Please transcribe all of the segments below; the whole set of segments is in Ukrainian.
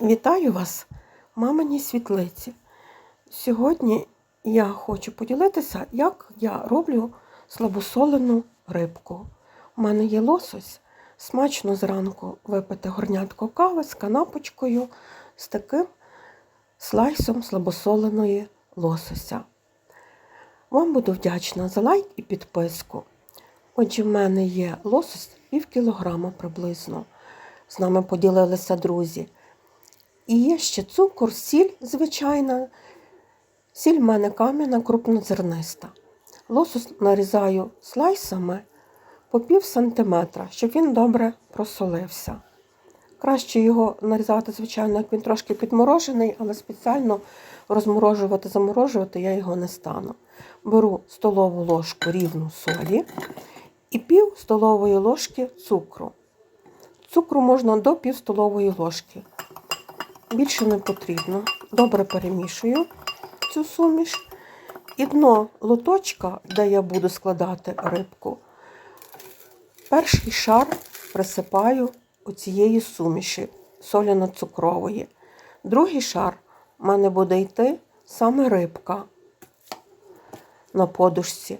Вітаю вас, мамині світлиці. Сьогодні я хочу поділитися, як я роблю слабосолену рибку. У мене є лосось. Смачно зранку випити горнятко кави з канапочкою, з таким слайсом слабосоленої лосося. Вам буду вдячна за лайк і підписку. Отже, в мене є лосось пів кілограма приблизно. З нами поділилися друзі. І є ще цукор, сіль звичайна. Сіль в мене кам'яна, крупнозерниста. Лосось нарізаю слайсами по пів сантиметра, щоб він добре просолився. Краще його нарізати, звичайно, як він трошки підморожений, але спеціально розморожувати, заморожувати я його не стану. Беру столову ложку рівну солі і пів столової ложки цукру. Цукру можна до пів столової ложки. Більше не потрібно. Добре перемішую цю суміш. І дно лоточка, де я буду складати рибку, перший шар присипаю оцієї суміші соляно-цукрової. Другий шар в мене буде йти саме рибка на подушці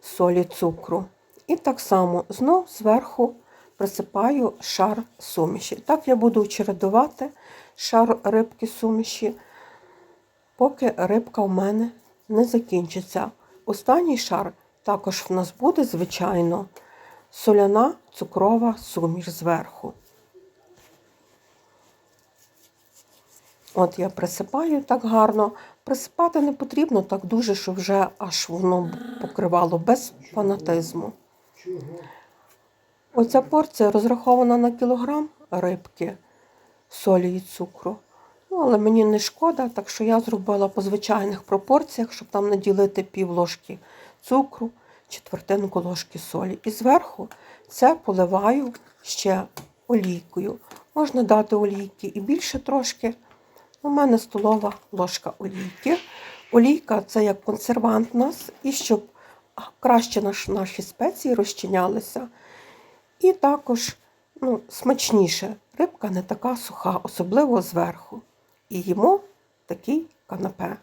солі цукру. І так само знов зверху присипаю шар суміші. Так я буду чередувати шар рибки суміші, поки рибка в мене не закінчиться. Останній шар також в нас буде, звичайно, соляна цукрова суміш зверху. От я присипаю так гарно. Присипати не потрібно так дуже, щоб вже аж воно покривало без фанатизму. Оця порція розрахована на кілограм рибки, солі і цукру. Ну, але мені не шкода, так що я зробила по звичайних пропорціях, щоб там наділити пів ложки цукру, четвертинку ложки солі. І зверху це поливаю ще олійкою. Можна дати олійки і більше трошки. У мене столова ложка олійки. Олійка це як консервант нас, і щоб краще наш, наші спеції розчинялися. І також ну, смачніше. Рибка не така суха, особливо зверху. І їмо такий канапе.